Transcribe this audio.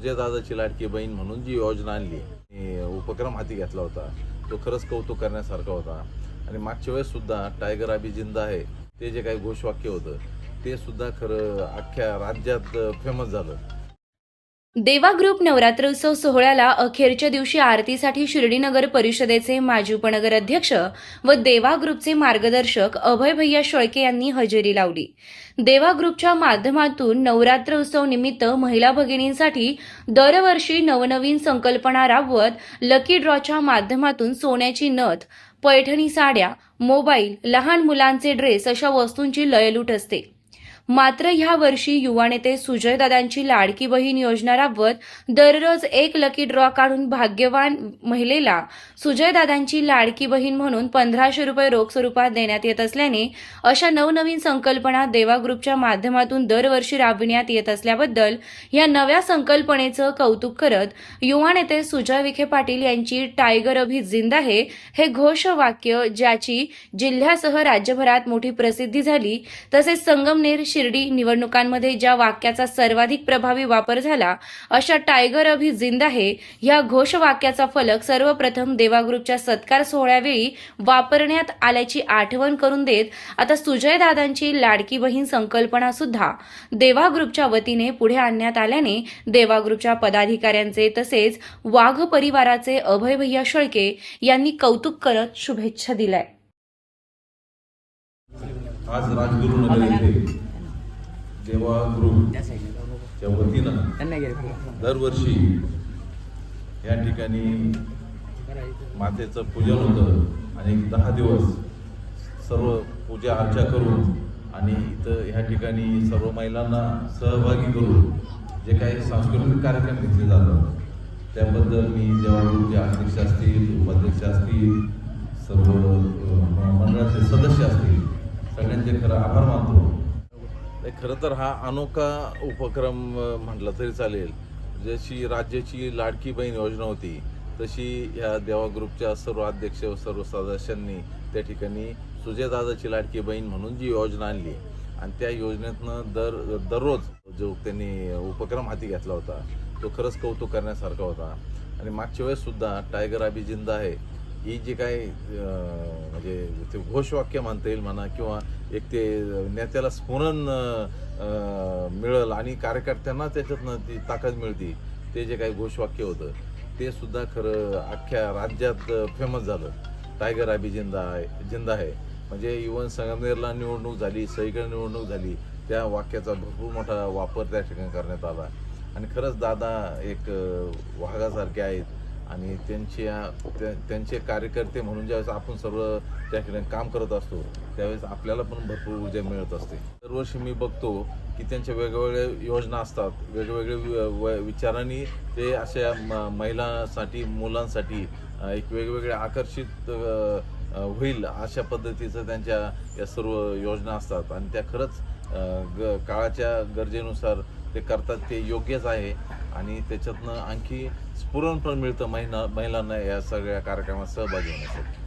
तुझ्या दादाची लाडकी बहीण म्हणून जी योजना आणली उपक्रम हाती घेतला होता. तो खरंच कौतुक करण्यासारखा होता. आणि मागच्या वेळेस सुद्धा टायगर अभि जिंदा आहे ते जे काही घोषवाक्य होतं ते सुद्धा खरं अख्ख्या राज्यात फेमस झालं. देवा ग्रुप नवरात्रोत्सव सोहळ्याला अखेरच्या दिवशी आरतीसाठी शिर्डीनगर परिषदेचे माजी उपनगर अध्यक्ष व देवा ग्रुपचे मार्गदर्शक अभय भैया शेळके यांनी हजेरी लावली. देवा ग्रुपच्या माध्यमातून नवरात्र उत्सव निमित्त महिला भगिनींसाठी दरवर्षी नवनवीन संकल्पना राबवत लकी ड्रॉच्या माध्यमातून सोन्याची नथ पैठणी साड्या मोबाईल लहान मुलांचे ड्रेस अशा वस्तूंची लयलूट असते. मात्र ह्या वर्षी युवा नेते सुजयदादांची लाडकी बहीण योजना राबवत दररोज एक लकी ड्रॉ काढून भाग्यवान महिलेला सुजयदादांची लाडकी बहीण म्हणून पंधराशे रुपये रोख स्वरूपात देण्यात येत असल्याने अशा नवनवीन संकल्पना देवा ग्रुपच्या माध्यमातून दरवर्षी राबविण्यात येत असल्याबद्दल या नव्या संकल्पनेचं कौतुक करत युवा नेते सुजय विखे पाटील यांची टायगर अभि जिंदा आहे हे घोषवाक्य ज्याची जिल्ह्यासह राज्यभरात मोठी प्रसिद्धी झाली तसेच संगमनेर शिर्डी निवडणुकांमध्ये ज्या वाक्याचा सर्वाधिक प्रभावी वापर झाला अशा टायगर अभि जिंदा आहे या घोषवाक्याचा फलक सर्वप्रथम देवाग्रुपच्या सत्कार सोहळ्यावेळी वापरण्यात आल्याची आठवण करून देत आता सुजयदादांची लाडकी बहीण संकल्पना सुद्धा देवा ग्रुपच्या वतीने पुढे आणण्यात आल्याने देवा ग्रुपच्या पदाधिकाऱ्यांचे तसेच वाघ परिवाराचे अभय भैया शेळके यांनी कौतुक करत शुभेच्छा दिल्या. आज राजगुरुनगर येथे देवा ग्रुपच्या वतीनं दरवर्षी या ठिकाणी मातेचं पूजन होतं आणि दहा दिवस सर्व पूजा अर्चा करून आणि इथं ह्या ठिकाणी सर्व महिलांना सहभागी करून जे काही सांस्कृतिक कार्यक्रम घेतले जातात त्याबद्दल मी देवा अध्यक्ष असतील उपाध्यक्ष असतील सर्व मंडळाचे सदस्य असतील सगळ्यांचे खरं आभार मानतो. नाही, खरं तर हा अनोखा उपक्रम म्हटलं तरी चालेल. जशी राज्याची लाडकी बहीण योजना होती तशी या देवा ग्रुपच्या सर्व अध्यक्ष व सर्व सदस्यांनी त्या ठिकाणी सुजयदादाची लाडकी बहीण म्हणून जी योजना आणली. आणि त्या योजनेतनं दर दररोज जो त्यांनी उपक्रम हाती घेतला होता तो खरंच कौतुक करण्यासारखा होता. आणि मागच्या वेळेससुद्धा टायगर अभिजिंदा आहे ही जी काही म्हणजे ते घोषवाक्य मानता येईल म्हणा किंवा एक ते नेत्याला स्फुरण मिळेल आणि कार्यकर्त्यांना त्याच्यातनं ती ताकद मिळते ते जे काही घोषवाक्य होतं ते सुद्धा खरं अख्ख्या राज्यात फेमस झालं. टायगर आबी जिंदा आहे. जिंदा आहे. म्हणजे इवन संगमनेरला निवडणूक झाली सईकडे निवडणूक झाली त्या वाक्याचा भरपूर मोठा वापर त्या ठिकाणी करण्यात आला. आणि खरंच दादा एक वाघासारखे आहेत. आणि त्यांच्या त्या- त्यांचे कार्यकर्ते म्हणून ज्यावेळेस आपण सर्व त्या ठिकाणी काम करत असतो त्यावेळेस आपल्याला पण भरपूर ऊर्जा मिळत असते. दरवर्षी मी बघतो की त्यांच्या वेगवेगळ्या योजना असतात वेगवेगळे व- विचारांनी ते अशा म- महिलांसाठी मुलांसाठी एक वेगवेगळे आकर्षित होईल अशा पद्धतीचं त्यांच्या या सर्व योजना असतात. आणि त्या खरंच ग काळाच्या गरजेनुसार ते करतात ते योग्यच आहे. आणि त्याच्यातनं आणखी स्फुरण पण मिळतं महिला महिलांना या सगळ्या कार्यक्रमात सहभागी होण्यासाठी.